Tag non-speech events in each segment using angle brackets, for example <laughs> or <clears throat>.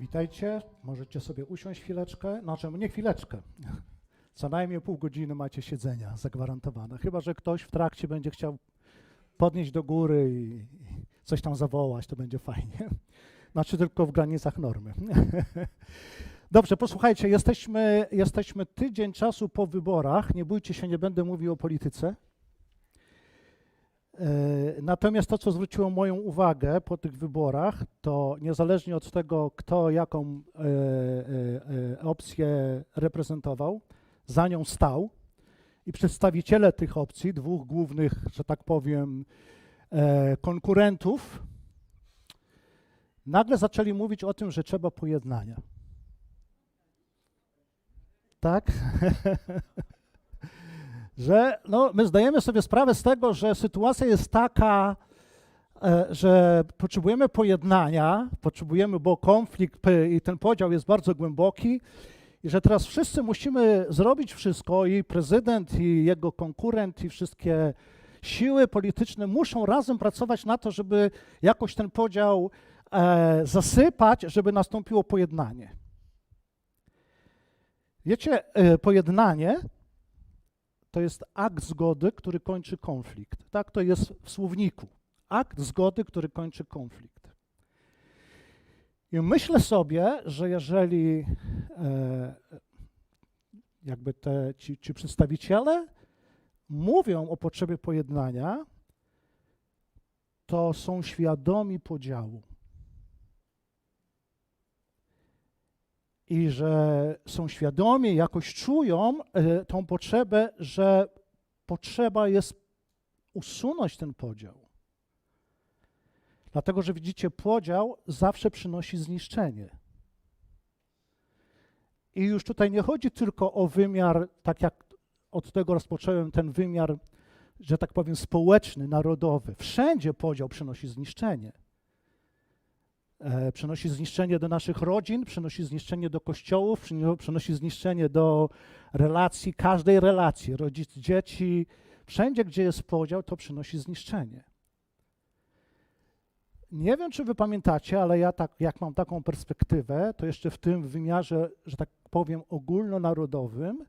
Witajcie, możecie sobie usiąść chwileczkę, znaczy nie chwileczkę, <laughs> co najmniej pół godziny macie siedzenia zagwarantowane, chyba że ktoś w trakcie będzie chciał podnieść do góry i coś tam zawołać, to będzie fajnie. <laughs> Znaczy tylko w granicach normy. <laughs> Dobrze, posłuchajcie, jesteśmy, jesteśmy tydzień czasu po wyborach, nie bójcie się, nie będę mówił o polityce. E, Natomiast to, co zwróciło moją uwagę po tych wyborach, to niezależnie od tego, kto jaką e, e, opcję reprezentował, za nią stał i przedstawiciele tych opcji, dwóch głównych, że tak powiem, konkurentów, nagle zaczęli mówić o tym, że trzeba pojednania. Tak? <laughs> że no, my zdajemy sobie sprawę z tego, że sytuacja jest taka, e, że potrzebujemy pojednania, potrzebujemy, bo konflikt p- i ten podział jest bardzo głęboki i że teraz wszyscy musimy zrobić wszystko i prezydent i jego konkurent i wszystkie siły polityczne muszą razem pracować na to, żeby jakoś ten podział e, zasypać, żeby nastąpiło pojednanie. Wiecie, e, pojednanie to jest akt zgody, który kończy konflikt. Tak to jest w słowniku. Akt zgody, który kończy konflikt. I myślę sobie, że jeżeli e, jakby te, ci, ci przedstawiciele mówią o potrzebie pojednania, to są świadomi podziału. I że są świadomi, jakoś czują e, tą potrzebę, że potrzeba jest usunąć ten podział. Dlatego, że widzicie, podział zawsze przynosi zniszczenie. I już tutaj nie chodzi tylko o wymiar, tak jak od tego rozpocząłem, ten wymiar, że tak powiem, społeczny, narodowy. Wszędzie podział przynosi zniszczenie. E, przynosi zniszczenie do naszych rodzin, przynosi zniszczenie do kościołów, przynosi zniszczenie do relacji, każdej relacji, rodzic, dzieci. Wszędzie, gdzie jest podział, to przynosi zniszczenie. Nie wiem, czy wy pamiętacie, ale ja tak, jak mam taką perspektywę, to jeszcze w tym wymiarze, że tak powiem, ogólnonarodowym,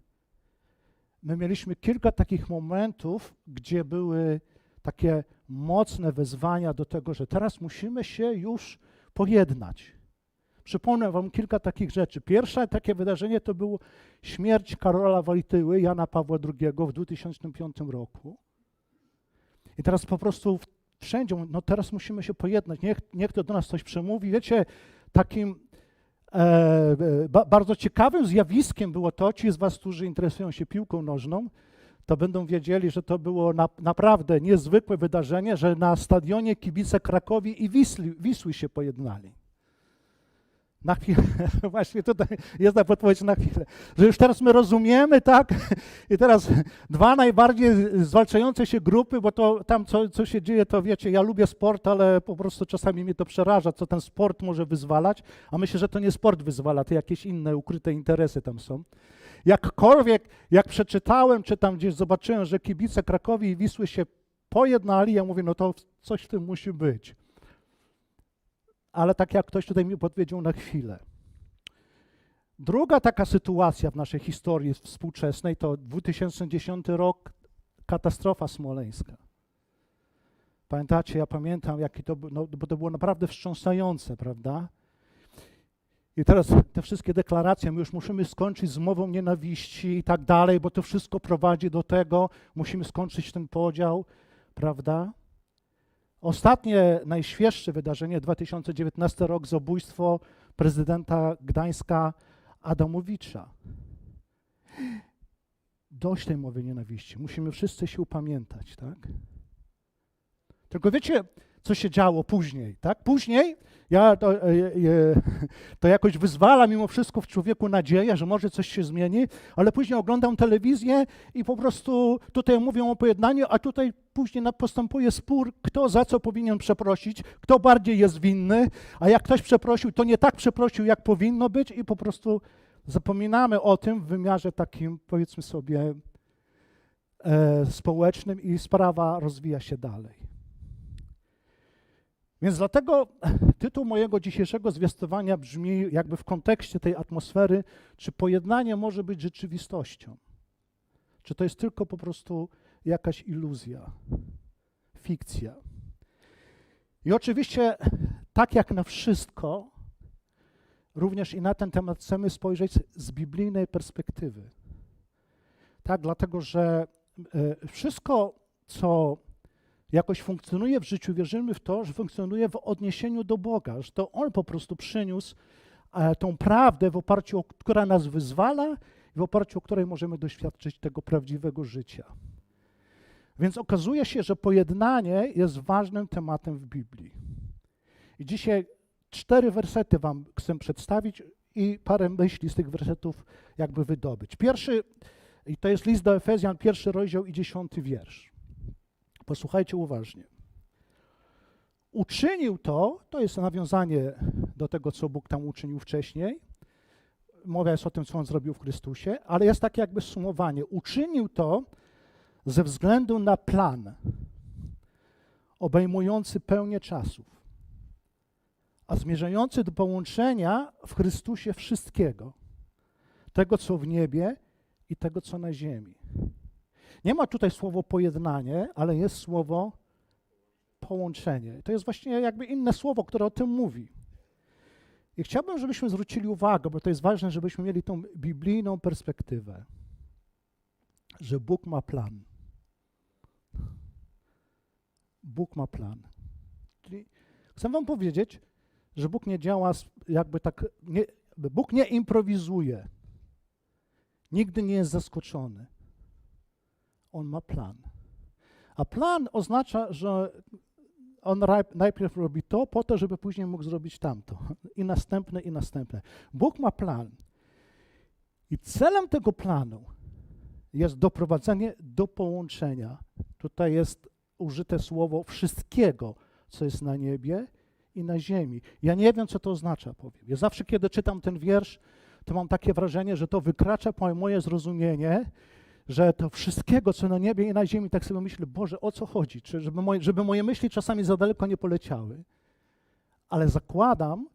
my mieliśmy kilka takich momentów, gdzie były takie mocne wezwania do tego, że teraz musimy się już pojednać. Przypomnę wam kilka takich rzeczy. Pierwsze takie wydarzenie to było śmierć Karola Wojtyły, Jana Pawła II w 2005 roku. I teraz po prostu wszędzie, no teraz musimy się pojednać, niech, niech to do nas coś przemówi. Wiecie, takim e, e, ba, bardzo ciekawym zjawiskiem było to, ci z was, którzy interesują się piłką nożną, to będą wiedzieli, że to było na, naprawdę niezwykłe wydarzenie, że na stadionie kibice Krakowi i Wisli, Wisły się pojednali. Na chwilę, <laughs> właśnie tutaj jest ta podpowiedź na chwilę, że już teraz my rozumiemy, tak? I teraz dwa najbardziej zwalczające się grupy, bo to tam co, co się dzieje, to wiecie, ja lubię sport, ale po prostu czasami mnie to przeraża, co ten sport może wyzwalać, a myślę, że to nie sport wyzwala, to jakieś inne ukryte interesy tam są. Jakkolwiek, jak przeczytałem, czy tam gdzieś zobaczyłem, że kibice Krakowi i Wisły się pojednali, ja mówię, no to coś w tym musi być. Ale tak jak ktoś tutaj mi podwiedział na chwilę. Druga taka sytuacja w naszej historii współczesnej to 2010 rok, katastrofa smoleńska. Pamiętacie, ja pamiętam, jaki to no, bo to było naprawdę wstrząsające, prawda? I teraz te wszystkie deklaracje, my już musimy skończyć z mową nienawiści i tak dalej, bo to wszystko prowadzi do tego, musimy skończyć ten podział, prawda? Ostatnie, najświeższe wydarzenie, 2019 rok, zabójstwo prezydenta Gdańska Adamowicza. Dość tej mowy nienawiści. Musimy wszyscy się upamiętać, tak? Tylko wiecie, co się działo później, tak? Później ja to, e, e, to jakoś wyzwala mimo wszystko w człowieku nadzieję, że może coś się zmieni, ale później oglądam telewizję i po prostu tutaj mówią o pojednaniu, a tutaj później postępuje spór, kto za co powinien przeprosić, kto bardziej jest winny, a jak ktoś przeprosił, to nie tak przeprosił, jak powinno być i po prostu zapominamy o tym w wymiarze takim, powiedzmy sobie, e, społecznym i sprawa rozwija się dalej. Więc dlatego <clears throat> tytuł mojego dzisiejszego zwiastowania brzmi jakby w kontekście tej atmosfery, czy pojednanie może być rzeczywistością? Czy to jest tylko po prostu jakaś iluzja, fikcja? I oczywiście, tak jak na wszystko, również i na ten temat chcemy spojrzeć z biblijnej perspektywy. Tak, dlatego że e, wszystko, co jakoś funkcjonuje w życiu, wierzymy w to, że funkcjonuje w odniesieniu do Boga, że to On po prostu przyniósł e, tą prawdę, w oparciu o która nas wyzwala i w oparciu o której możemy doświadczyć tego prawdziwego życia. Więc okazuje się, że pojednanie jest ważnym tematem w Biblii. I dzisiaj cztery wersety Wam chcę przedstawić i parę myśli z tych wersetów jakby wydobyć. Pierwszy, i to jest list do Efezjan, pierwszy rozdział i dziesiąty wiersz. Posłuchajcie uważnie. Uczynił to, to jest nawiązanie do tego, co Bóg tam uczynił wcześniej. Mowa jest o tym, co On zrobił w Chrystusie, ale jest takie jakby sumowanie. Uczynił to ze względu na plan obejmujący pełnię czasów, a zmierzający do połączenia w Chrystusie wszystkiego, tego, co w niebie i tego, co na ziemi. Nie ma tutaj słowo pojednanie, ale jest słowo połączenie. To jest właśnie jakby inne słowo, które o tym mówi. I chciałbym, żebyśmy zwrócili uwagę, bo to jest ważne, żebyśmy mieli tą biblijną perspektywę, że Bóg ma plan. Bóg ma plan. Czyli chcę Wam powiedzieć, że Bóg nie działa jakby tak, nie, Bóg nie improwizuje. Nigdy nie jest zaskoczony. On ma plan. A plan oznacza, że on najpierw robi to po to, żeby później mógł zrobić tamto. I następne, i następne. Bóg ma plan. I celem tego planu jest doprowadzenie do połączenia. Tutaj jest użyte słowo wszystkiego, co jest na niebie i na ziemi. Ja nie wiem, co to oznacza, powiem. Ja zawsze, kiedy czytam ten wiersz, to mam takie wrażenie, że to wykracza po moje zrozumienie, że to wszystkiego, co na niebie i na ziemi, tak sobie myślę, Boże, o co chodzi? Czy żeby moje, żeby moje myśli czasami za daleko nie poleciały. Ale zakładam,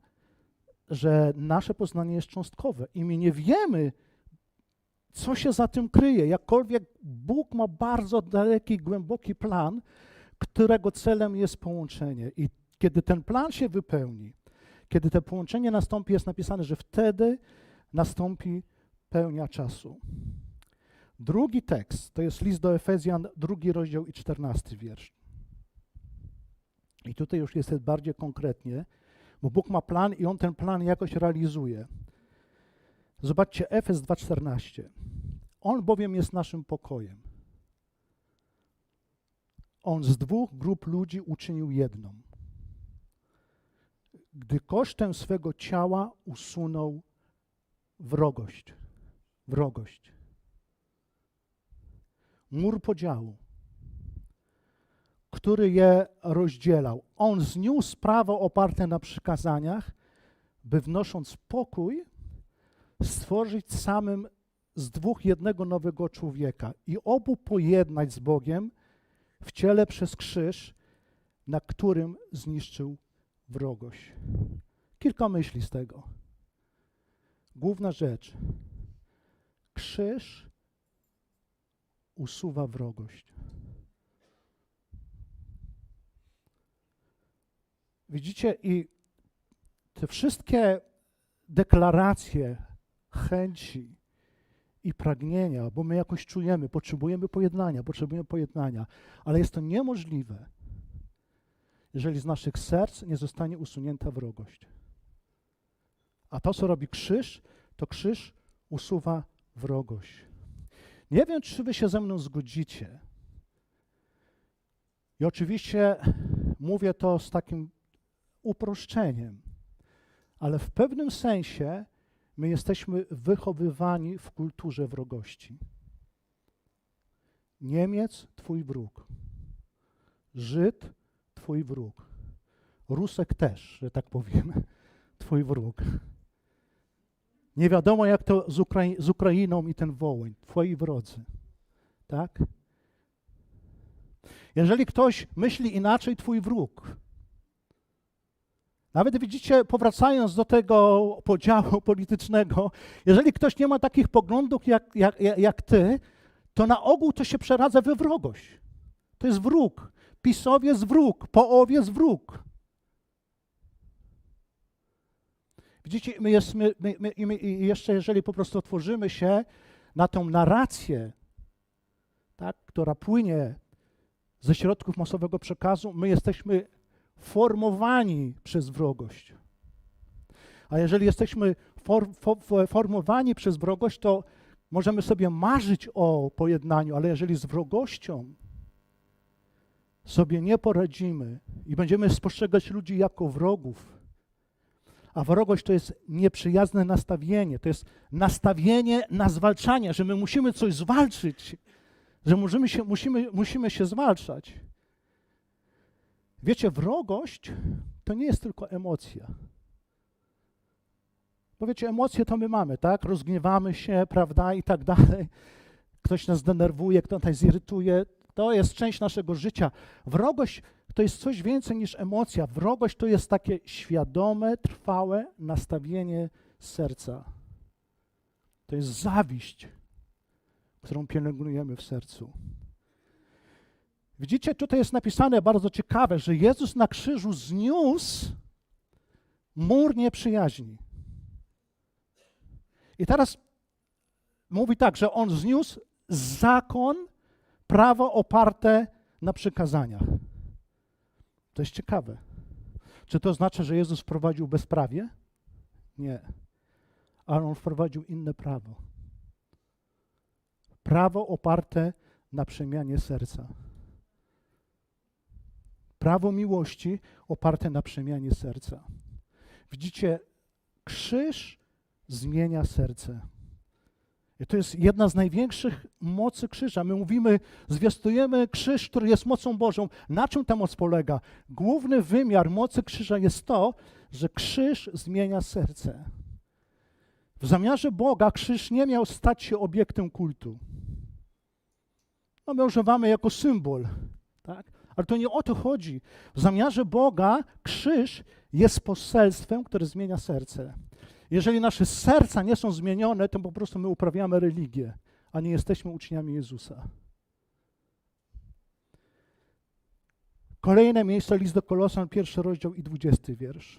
że nasze poznanie jest cząstkowe i my nie wiemy, co się za tym kryje. Jakkolwiek Bóg ma bardzo daleki, głęboki plan, którego celem jest połączenie. I kiedy ten plan się wypełni, kiedy to połączenie nastąpi, jest napisane, że wtedy nastąpi pełnia czasu. Drugi tekst to jest list do Efezjan, drugi rozdział i czternasty wiersz. I tutaj już jest bardziej konkretnie, bo Bóg ma plan i On ten plan jakoś realizuje. Zobaczcie Efes 2,14. On bowiem jest naszym pokojem. On z dwóch grup ludzi uczynił jedną. Gdy kosztem swego ciała usunął wrogość. Wrogość mur podziału, który je rozdzielał. On zniósł prawo oparte na przykazaniach, by wnosząc pokój, stworzyć samym z dwóch jednego nowego człowieka i obu pojednać z Bogiem w ciele przez krzyż, na którym zniszczył wrogość. Kilka myśli z tego. Główna rzecz. Krzyż usuwa wrogość. Widzicie, i te wszystkie deklaracje chęci i pragnienia, bo my jakoś czujemy, potrzebujemy pojednania, potrzebujemy pojednania, ale jest to niemożliwe, jeżeli z naszych serc nie zostanie usunięta wrogość. A to, co robi krzyż, to krzyż usuwa wrogość. Nie wiem, czy wy się ze mną zgodzicie. I oczywiście mówię to z takim uproszczeniem, ale w pewnym sensie my jesteśmy wychowywani w kulturze wrogości. Niemiec, twój wróg. Żyd, twój wróg. Rusek też, że tak powiem, <laughs> twój wróg. Nie wiadomo, jak to z, Ukrai z Ukrainą i ten Wołyń, twoi wrodzy. Tak? Jeżeli ktoś myśli inaczej, twój wróg. Nawet widzicie, powracając do tego podziału <laughs> politycznego, jeżeli ktoś nie ma takich poglądów jak, jak, jak, ty, to na ogół to się przeradza we wrogość. To jest wróg. PiSowie jest wróg, połowie jest wróg. Widzicie, my, jest, my, my, my, jeszcze jeżeli po prostu otworzymy się na tą narrację, tak, która płynie ze środków masowego przekazu, my jesteśmy formowani przez wrogość. A jeżeli jesteśmy for, for, formowani przez wrogość, to możemy sobie marzyć o pojednaniu, ale jeżeli z wrogością sobie nie poradzimy i będziemy spostrzegać ludzi jako wrogów, a wrogość to jest nieprzyjazne nastawienie, to jest nastawienie na zwalczanie, że my musimy coś zwalczyć, że musimy się, musimy, musimy się zwalczać. Wiecie, wrogość to nie jest tylko emocja. Bo wiecie, emocje to my mamy, tak? Rozgniewamy się, prawda, i tak dalej. Ktoś nas denerwuje, ktoś nas zirytuje. To jest część naszego życia. Wrogość to jest coś więcej niż emocja. Wrogość to jest takie świadome, trwałe nastawienie serca. To jest zawiść, którą pielęgnujemy w sercu. Widzicie, tutaj jest napisane bardzo ciekawe, że Jezus na krzyżu zniósł mur nieprzyjaźni. I teraz mówi tak, że on zniósł zakon, prawo oparte na przykazaniach. To jest ciekawe. Czy to znaczy, że Jezus wprowadził bezprawie? Nie. Ale on wprowadził inne prawo. Prawo oparte na przemianie serca. Prawo miłości oparte na przemianie serca. Widzicie, krzyż zmienia serce. I to jest jedna z największych mocy krzyża. My mówimy, zwiastujemy krzyż, który jest mocą Bożą. Na czym ta moc polega? Główny wymiar mocy krzyża jest to, że krzyż zmienia serce. W zamiarze Boga krzyż nie miał stać się obiektem kultu. No my używamy jako symbol, tak? Ale to nie o to chodzi. W zamiarze Boga krzyż jest poselstwem, które zmienia serce. Jeżeli nasze serca nie są zmienione, to po prostu my uprawiamy religię, a nie jesteśmy uczniami Jezusa. Kolejne miejsce, list do Kolosan, pierwszy rozdział i dwudziesty wiersz.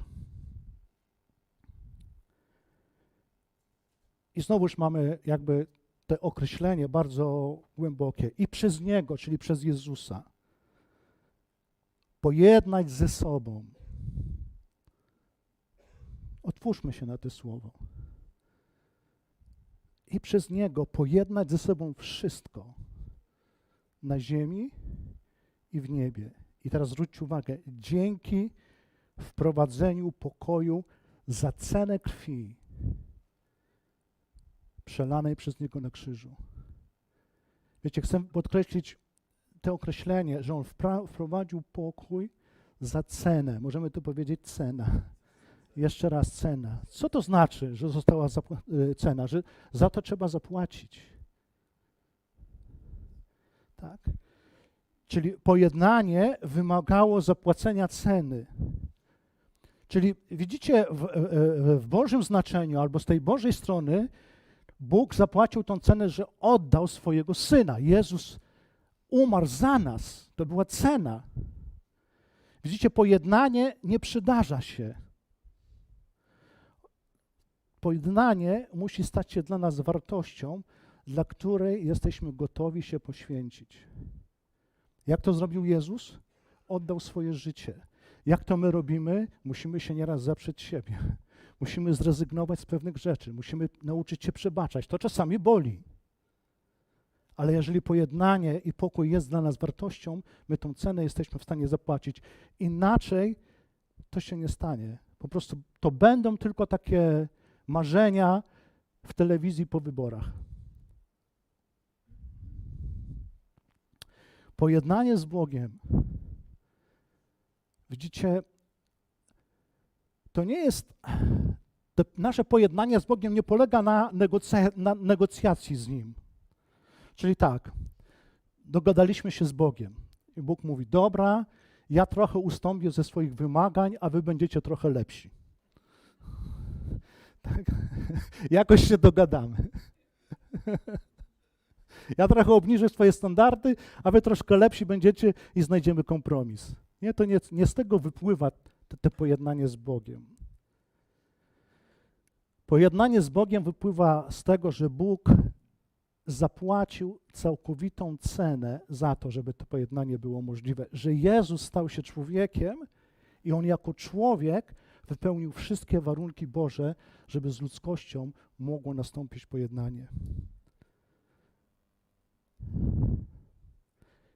I znowuż mamy jakby to określenie bardzo głębokie. I przez Niego, czyli przez Jezusa, pojednać ze sobą. Otwórzmy się na to słowo. I przez Niego pojednać ze sobą wszystko na ziemi i w niebie. I teraz zwróćcie uwagę, dzięki wprowadzeniu pokoju za cenę krwi przelanej przez Niego na krzyżu. Wiecie, chcę podkreślić to określenie, że On wprowadził pokój za cenę. Możemy tu powiedzieć cena. Jeszcze raz cena. Co to znaczy, że została y, cena? Że za to trzeba zapłacić. Tak? Czyli pojednanie wymagało zapłacenia ceny. Czyli widzicie, w, w, w Bożym znaczeniu albo z tej Bożej strony Bóg zapłacił tą cenę, że oddał swojego Syna. Jezus umarł za nas. To była cena. Widzicie, pojednanie nie przydarza się. Pojednanie musi stać się dla nas wartością, dla której jesteśmy gotowi się poświęcić. Jak to zrobił Jezus? Oddał swoje życie. Jak to my robimy? Musimy się nieraz zaprzeć siebie. <laughs> Musimy zrezygnować z pewnych rzeczy. Musimy nauczyć się przebaczać. To czasami boli. Ale jeżeli pojednanie i pokój jest dla nas wartością, my tą cenę jesteśmy w stanie zapłacić. Inaczej to się nie stanie. Po prostu to będą tylko takie marzenia w telewizji po wyborach. Pojednanie z Bogiem. Widzicie, to nie jest. To nasze pojednanie z Bogiem nie polega na, negocja, na negocjacji z Nim. Czyli tak, dogadaliśmy się z Bogiem. I Bóg mówi: Dobra, ja trochę ustąpię ze swoich wymagań, a wy będziecie trochę lepsi. Tak? <laughs> Jakoś się dogadamy. <laughs> Ja trochę obniżę swoje standardy, a wy troszkę lepsi będziecie i znajdziemy kompromis. Nie, to nie, nie z tego wypływa te, te pojednanie z Bogiem. Pojednanie z Bogiem wypływa z tego, że Bóg zapłacił całkowitą cenę za to, żeby to pojednanie było możliwe. Że Jezus stał się człowiekiem i on jako człowiek wypełnił wszystkie warunki Boże, żeby z ludzkością mogło nastąpić pojednanie.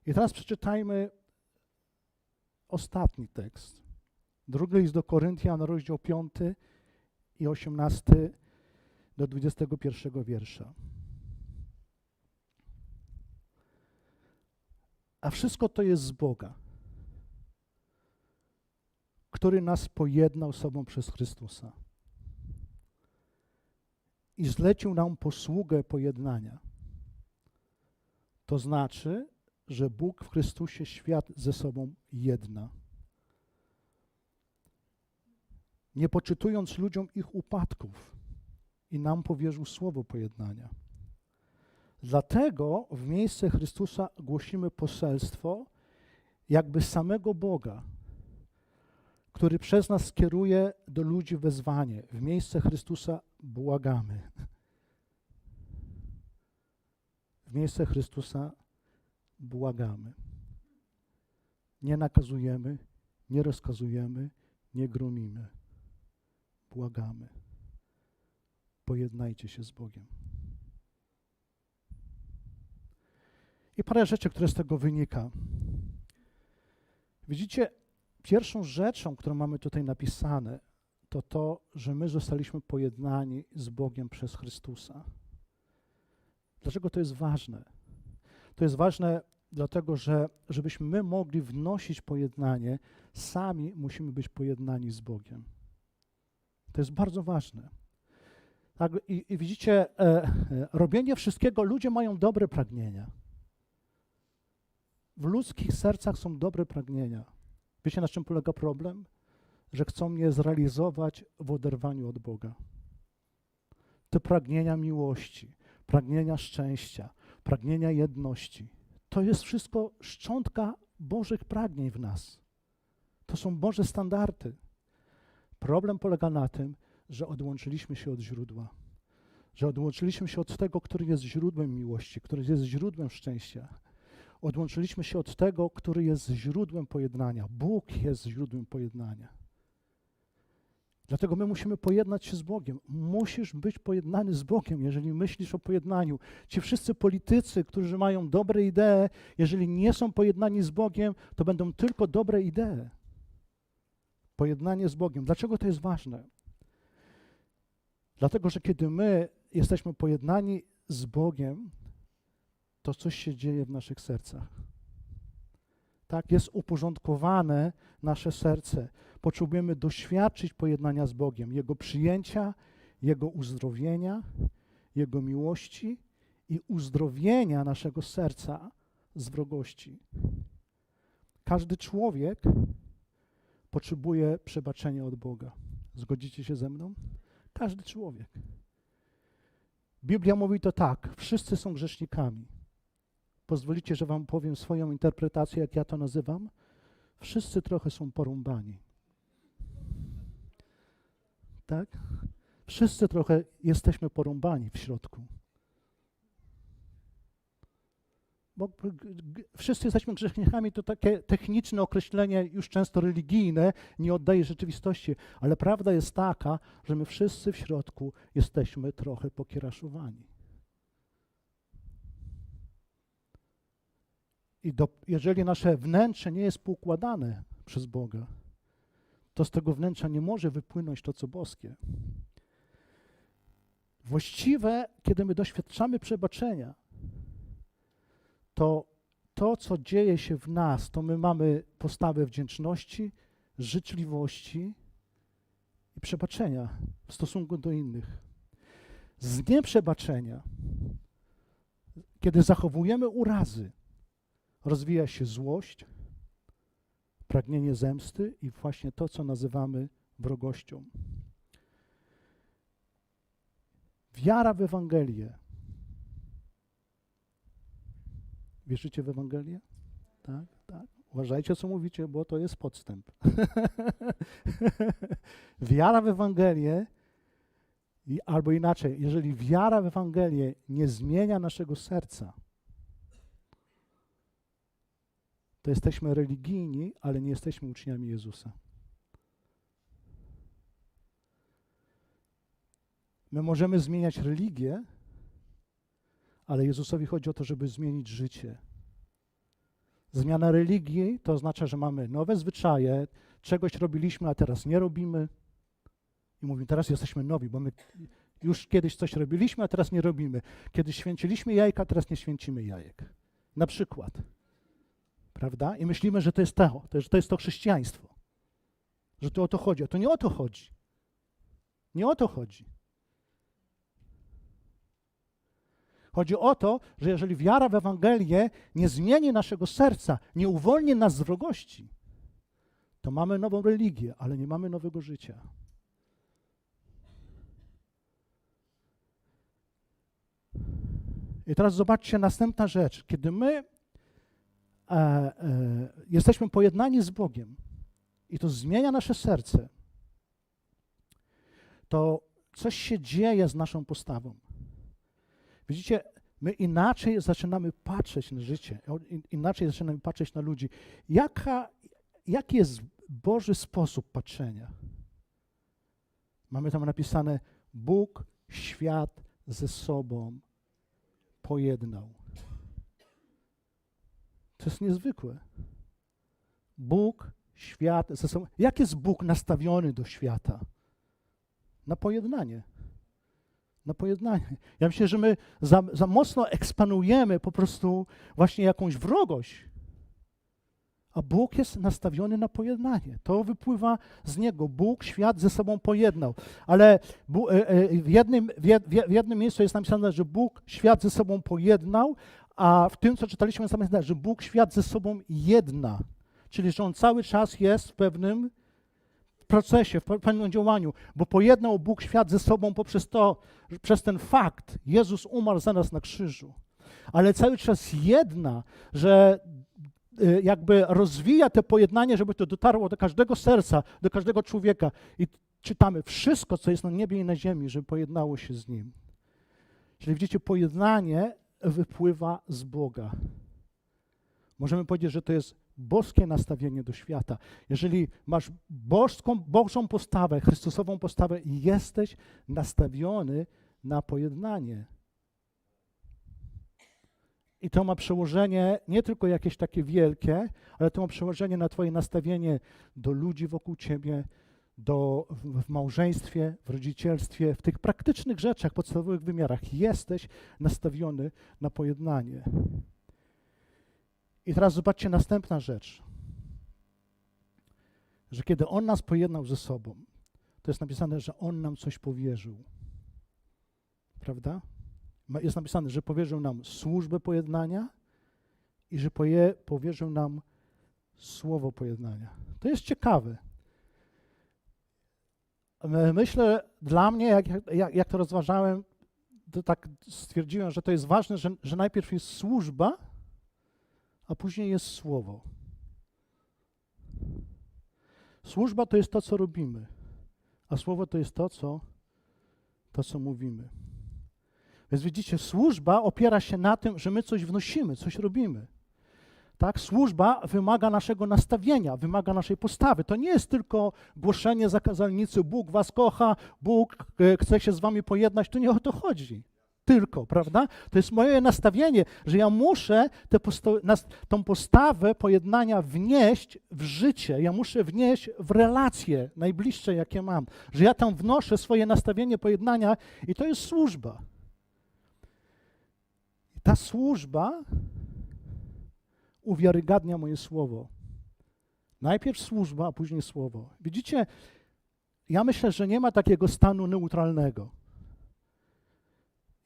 I teraz przeczytajmy ostatni tekst. Drugi list do Koryntian, rozdział 5 i 18 do 21 wiersza. A wszystko to jest z Boga, który nas pojednał sobą przez Chrystusa i zlecił nam posługę pojednania. To znaczy, że Bóg w Chrystusie świat ze sobą jedna. Nie poczytując ludziom ich upadków, i nam powierzył słowo pojednania. Dlatego w miejsce Chrystusa głosimy poselstwo, jakby samego Boga, który przez nas skieruje do ludzi wezwanie. W miejsce Chrystusa błagamy. W miejsce Chrystusa błagamy. Nie nakazujemy, nie rozkazujemy, nie gromimy. Błagamy. Pojednajcie się z Bogiem. I parę rzeczy, które z tego wynika. Widzicie, pierwszą rzeczą, którą mamy tutaj napisane, to to, że my zostaliśmy pojednani z Bogiem przez Chrystusa. Dlaczego to jest ważne? To jest ważne dlatego, że żebyśmy my mogli wnosić pojednanie, sami musimy być pojednani z Bogiem. To jest bardzo ważne. Tak, i, I widzicie, e, e, robienie wszystkiego, ludzie mają dobre pragnienia. W ludzkich sercach są dobre pragnienia. Wiecie, na czym polega problem? Że chcą mnie zrealizować w oderwaniu od Boga. Te pragnienia miłości, pragnienia szczęścia, pragnienia jedności, to jest wszystko szczątka Bożych pragnień w nas. To są Boże standardy. Problem polega na tym, że odłączyliśmy się od źródła. Że odłączyliśmy się od tego, który jest źródłem miłości, który jest źródłem szczęścia. Odłączyliśmy się od tego, który jest źródłem pojednania. Bóg jest źródłem pojednania. Dlatego my musimy pojednać się z Bogiem. Musisz być pojednany z Bogiem, jeżeli myślisz o pojednaniu. Ci wszyscy politycy, którzy mają dobre idee, jeżeli nie są pojednani z Bogiem, to będą tylko dobre idee. Pojednanie z Bogiem. Dlaczego to jest ważne? Dlatego, że kiedy my jesteśmy pojednani z Bogiem, to coś się dzieje w naszych sercach. Tak, jest uporządkowane nasze serce. Potrzebujemy doświadczyć pojednania z Bogiem, Jego przyjęcia, Jego uzdrowienia, Jego miłości i uzdrowienia naszego serca z wrogości. Każdy człowiek potrzebuje przebaczenia od Boga. Zgodzicie się ze mną? Każdy człowiek. Biblia mówi to tak: wszyscy są grzesznikami. Pozwolicie, że Wam powiem swoją interpretację, jak ja to nazywam? Wszyscy trochę są porąbani. Tak? Wszyscy trochę jesteśmy porąbani w środku. bo wszyscy jesteśmy grzesznikami, to takie techniczne określenie, już często religijne, nie oddaje rzeczywistości, ale prawda jest taka, że my wszyscy w środku jesteśmy trochę pokieraszowani. I do, jeżeli nasze wnętrze nie jest poukładane przez Boga, to z tego wnętrza nie może wypłynąć to, co boskie. Właściwe, kiedy my doświadczamy przebaczenia, to to, co dzieje się w nas, to my mamy postawę wdzięczności, życzliwości i przebaczenia w stosunku do innych. Z nieprzebaczenia, kiedy zachowujemy urazy, rozwija się złość, pragnienie zemsty i właśnie to, co nazywamy wrogością. Wiara w Ewangelię. Wierzycie w Ewangelię? Tak, tak. Uważajcie, co mówicie, bo to jest podstęp. <laughs> wiara w Ewangelię, albo inaczej, jeżeli wiara w Ewangelię nie zmienia naszego serca, to jesteśmy religijni, ale nie jesteśmy uczniami Jezusa. My możemy zmieniać religię, ale Jezusowi chodzi o to, żeby zmienić życie. Zmiana religii to oznacza, że mamy nowe zwyczaje, czegoś robiliśmy, a teraz nie robimy. I mówimy, teraz jesteśmy nowi, bo my już kiedyś coś robiliśmy, a teraz nie robimy. Kiedyś święciliśmy jajka, teraz nie święcimy jajek. Na przykład. Prawda? I myślimy, że to jest to, że to jest to chrześcijaństwo. Że to o to chodzi. A to nie o to chodzi. Nie o to chodzi. Chodzi o to, że jeżeli wiara w Ewangelię nie zmieni naszego serca, nie uwolni nas z wrogości, to mamy nową religię, ale nie mamy nowego życia. I teraz zobaczcie następna rzecz. Kiedy my e, e, jesteśmy pojednani z Bogiem i to zmienia nasze serce, to coś się dzieje z naszą postawą. Widzicie, my inaczej zaczynamy patrzeć na życie, inaczej zaczynamy patrzeć na ludzi. Jaka, jaki jest Boży sposób patrzenia? Mamy tam napisane: Bóg świat ze sobą pojednał. To jest niezwykłe. Bóg świat. Jak jest Bóg nastawiony do świata? Na pojednanie na pojednanie. Ja myślę, że my za, za mocno ekspanujemy po prostu właśnie jakąś wrogość. A Bóg jest nastawiony na pojednanie. To wypływa z Niego. Bóg świat ze sobą pojednał. Ale e, e, w jednym, w jed- w je- w jednym miejscu jest napisane, że Bóg świat ze sobą pojednał, a w tym, co czytaliśmy, jest napisane, że Bóg świat ze sobą jedna. Czyli, że On cały czas jest w pewnym procesie, w pe- pewnym działaniu, bo pojednał Bóg świat ze sobą poprzez to, przez ten fakt Jezus umarł za nas na krzyżu. Ale cały czas jedna, że y, jakby rozwija te pojednanie, żeby to dotarło do każdego serca, do każdego człowieka. I czytamy wszystko, co jest na niebie i na ziemi, żeby pojednało się z Nim. Czyli widzicie, pojednanie wypływa z Boga. Możemy powiedzieć, że to jest boskie nastawienie do świata. Jeżeli masz boską, Bożą postawę, Chrystusową postawę jesteś nastawiony na pojednanie. I to ma przełożenie nie tylko jakieś takie wielkie, ale to ma przełożenie na Twoje nastawienie do ludzi wokół Ciebie, do, w, w małżeństwie, w rodzicielstwie, w tych praktycznych rzeczach, podstawowych wymiarach. Jesteś nastawiony na pojednanie. I teraz zobaczcie następna rzecz. Że kiedy On nas pojednał ze sobą, to jest napisane, że On nam coś powierzył. Prawda? Jest napisane, że powierzył nam służbę pojednania i że powierzył nam słowo pojednania. To jest ciekawe. My- Myślę, dla mnie, jak, jak, jak to rozważałem, to tak stwierdziłem, że to jest ważne, że, że najpierw jest służba, a później jest słowo. Służba to jest to, co robimy, a słowo to jest to, co, to, co mówimy. Więc widzicie, służba opiera się na tym, że my coś wnosimy, coś robimy. Tak? Służba wymaga naszego nastawienia, wymaga naszej postawy. To nie jest tylko głoszenie zakazalnicy, Bóg was kocha, Bóg e, chce się z wami pojednać, to nie o to chodzi. Tylko, prawda? To jest moje nastawienie, że ja muszę tę tą postawę pojednania wnieść w życie, ja muszę wnieść w relacje najbliższe, jakie mam. Że ja tam wnoszę swoje nastawienie pojednania i to jest służba. Ta służba uwiarygadnia moje słowo. Najpierw służba, a później słowo. Widzicie, ja myślę, że nie ma takiego stanu neutralnego.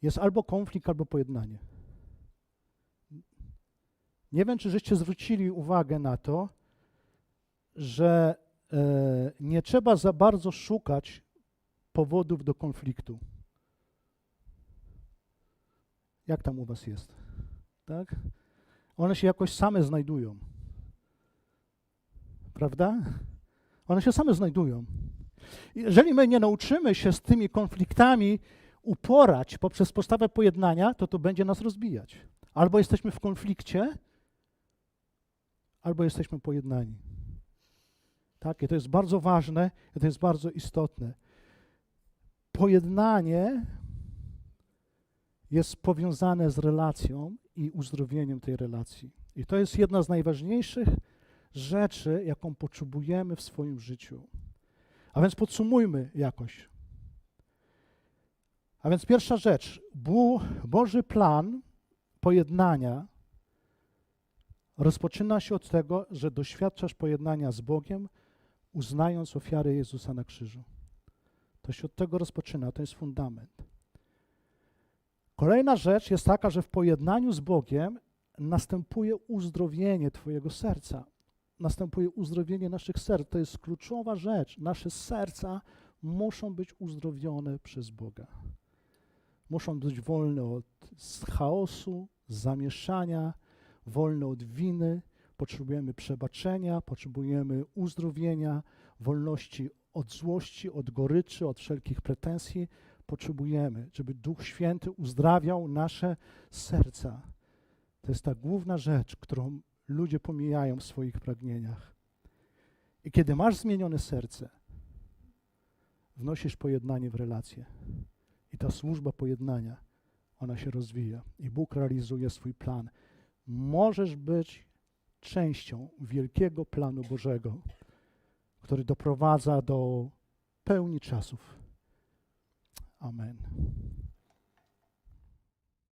Jest albo konflikt, albo pojednanie. Nie wiem, czy żeście zwrócili uwagę na to, że e, nie trzeba za bardzo szukać powodów do konfliktu. Jak tam u was jest? Tak? One się jakoś same znajdują. Prawda? One się same znajdują. Jeżeli my nie nauczymy się z tymi konfliktami uporać poprzez postawę pojednania, to to będzie nas rozbijać. Albo jesteśmy w konflikcie, albo jesteśmy pojednani. Tak, i to jest bardzo ważne, i to jest bardzo istotne. Pojednanie jest powiązane z relacją i uzdrowieniem tej relacji. I to jest jedna z najważniejszych rzeczy, jaką potrzebujemy w swoim życiu. A więc podsumujmy jakoś. A więc pierwsza rzecz, Boży plan pojednania rozpoczyna się od tego, że doświadczasz pojednania z Bogiem, uznając ofiarę Jezusa na krzyżu. To się od tego rozpoczyna, to jest fundament. Kolejna rzecz jest taka, że w pojednaniu z Bogiem następuje uzdrowienie Twojego serca. Następuje uzdrowienie naszych serc. To jest kluczowa rzecz. Nasze serca muszą być uzdrowione przez Boga. Muszą być wolne od chaosu, zamieszania, wolne od winy. Potrzebujemy przebaczenia, potrzebujemy uzdrowienia, wolności od złości, od goryczy, od wszelkich pretensji. Potrzebujemy, żeby Duch Święty uzdrawiał nasze serca. To jest ta główna rzecz, którą ludzie pomijają w swoich pragnieniach. I kiedy masz zmienione serce, wnosisz pojednanie w relacje. I ta służba pojednania, ona się rozwija. I Bóg realizuje swój plan. Możesz być częścią wielkiego planu Bożego, który doprowadza do pełni czasów. Amen.